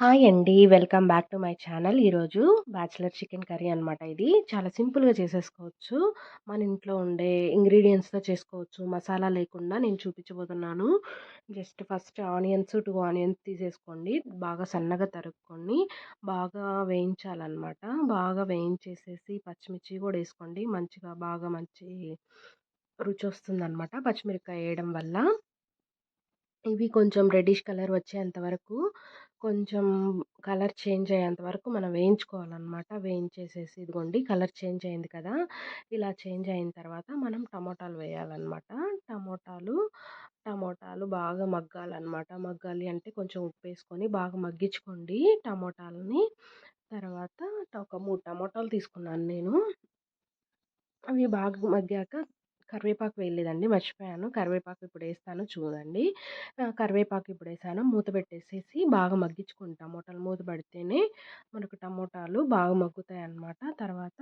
Hi అండి. Welcome back to my channel. ఈరోజు bachelor chicken curry అనమాట ఇది. చాలా సింపుల్గా చేసేసుకోవచ్చు. మన ఇంట్లో ఉండే ఇంగ్రీడియంట్స్తో చేసుకోవచ్చు. మసాలా లేకుండా నేను చూపించబోతున్నాను. Just first onions two onions తీసేసుకోండి. బాగా సన్నగా తరుక్కొని బాగా వేయించాలన్నమాట. బాగా వేయించేసేసి పచ్చిమిర్చి కూడా వేసుకోండి. మంచిగా బాగా మంచి రుచి వస్తుంది అనమాట పచ్చిమిరపకాయ వేయడం వల్ల. ఇవి కొంచెం రెడ్డిష్ కలర్ వచ్చేంత వరకు కొంచెం కలర్ చేంజ్ అయ్యేంత వరకు మనం వేయించుకోవాలన్నమాట. వేయించేసేసి ఇదిగోండి కలర్ చేంజ్ అయింది కదా! ఇలా చేంజ్ అయిన తర్వాత మనం టమోటాలు వేయాలన్నమాట. టమోటాలు టమోటాలు బాగా మగ్గాలన్నమాట. మగ్గాలి అంటే కొంచెం ఉప్పు వేసుకొని బాగా మగ్గించుకోండి టమోటాలని. తర్వాత ఒక మూడు టమోటాలు తీసుకున్నాను నేను. అవి బాగా మగ్గాక కరివేపాకు వేయలేదండి. మర్చిపోయాను. కరివేపాకు ఇప్పుడు వేస్తాను చూడండి. కరివేపాకు ఇప్పుడు వేసాను. మూత పెట్టేసేసి బాగా మగ్గించుకుని టమోటాలు మూత పడితేనే మనకు టమోటాలు బాగా మగ్గుతాయి అన్నమాట తర్వాత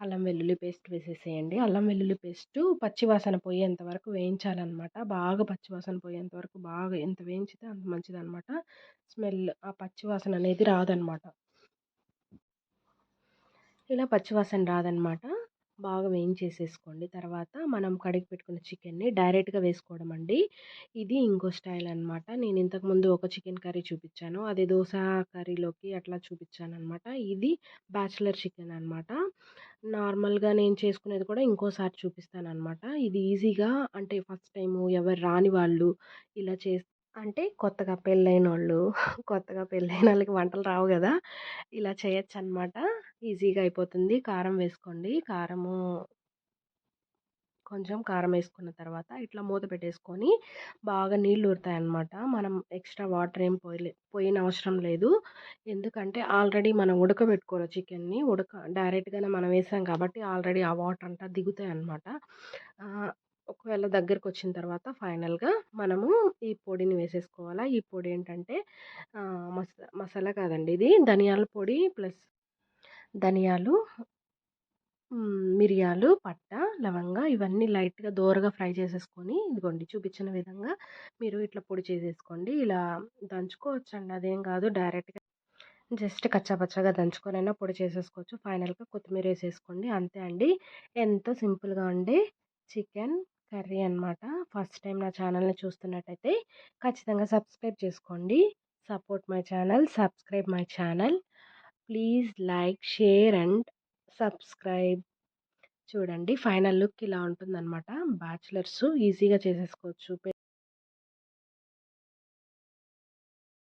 అల్లం వెల్లుల్లి పేస్ట్ వేసేసేయండి. అల్లం వెల్లుల్లి పేస్ట్ పచ్చివాసన పోయేంత వరకు వేయించాలన్నమాట. బాగా పచ్చివాసన పోయేంత వరకు బాగా ఎంత వేయించితే అంత మంచిదన్నమాట. స్మెల్ ఆ పచ్చివాసన అనేది రాదనమాట ఇలా పచ్చివాసన రాదనమాట బాగా వేయించేసేసుకోండి. తర్వాత మనం కడిగి పెట్టుకున్న చికెన్ని డైరెక్ట్గా వేసుకోవడం అండి ఇది ఇంకో స్టైల్ అనమాట నేను ఇంతకుముందు ఒక చికెన్ కర్రీ చూపించాను. అదే దోశ కర్రీలోకి అట్లా చూపించాను అనమాట ఇది బ్యాచిలర్ చికెన్ అనమాట నార్మల్గా నేను చేసుకునేది కూడా ఇంకోసారి చూపిస్తాను అనమాట ఇది ఈజీగా అంటే ఫస్ట్ టైము ఎవరు రాని వాళ్ళు ఇలా చే అంటే కొత్తగా పెళ్ళైన వాళ్ళు కొత్తగా పెళ్ళైన వాళ్ళకి వంటలు రావు కదా ఇలా చేయొచ్చు అనమాట ఈజీగా అయిపోతుంది. కారం వేసుకోండి. కారము కొంచెం కారం వేసుకున్న తర్వాత ఇట్లా మూత పెట్టేసుకొని బాగా నీళ్ళు ఊరుతాయన్నమాట. మనం ఎక్స్ట్రా వాటర్ ఏం పోయలే పోయిన అవసరం లేదు. ఎందుకంటే ఆల్రెడీ మనం ఉడకబెట్టుకోవాలి చికెన్ని. ఉడక డైరెక్ట్గానే మనం వేసాం కాబట్టి ఆల్రెడీ ఆ వాటర్ అంతా దిగుతాయి అన్నమాట ఒకవేళ దగ్గరకు వచ్చిన తర్వాత ఫైనల్గా మనము ఈ పొడిని వేసేసుకోవాలా? ఈ పొడి ఏంటంటే మసా మసాలా కాదండి ఇది. ధనియాల పొడి ప్లస్ ధనియాలు మిరియాలు పట్ట లవంగ ఇవన్నీ లైట్గా దోరగా ఫ్రై చేసేసుకొని ఇదిగోండి చూపించిన విధంగా మీరు ఇట్లా పొడి చేసేసుకోండి. ఇలా దంచుకోవచ్చండి. అదేం కాదు డైరెక్ట్గా జస్ట్ కచ్చాపచ్చాగా దంచుకొనైనా పొడి చేసేసుకోవచ్చు. ఫైనల్గా కొత్తిమీర వేసేసుకోండి. అంతే అండి. ఎంతో సింపుల్గా ఉండే చికెన్ కర్రీ అనమాట ఫస్ట్ టైం నా ఛానల్ని చూస్తున్నట్టయితే ఖచ్చితంగా సబ్స్క్రైబ్ చేసుకోండి. Support my channel subscribe my channel. Please like share and subscribe చూడండి ఫైనల్ లుక్ ఇలా ఉంటుందన్నమాట. బ్యాచిలర్స్ ఈజీగా చేసేసుకోవచ్చు.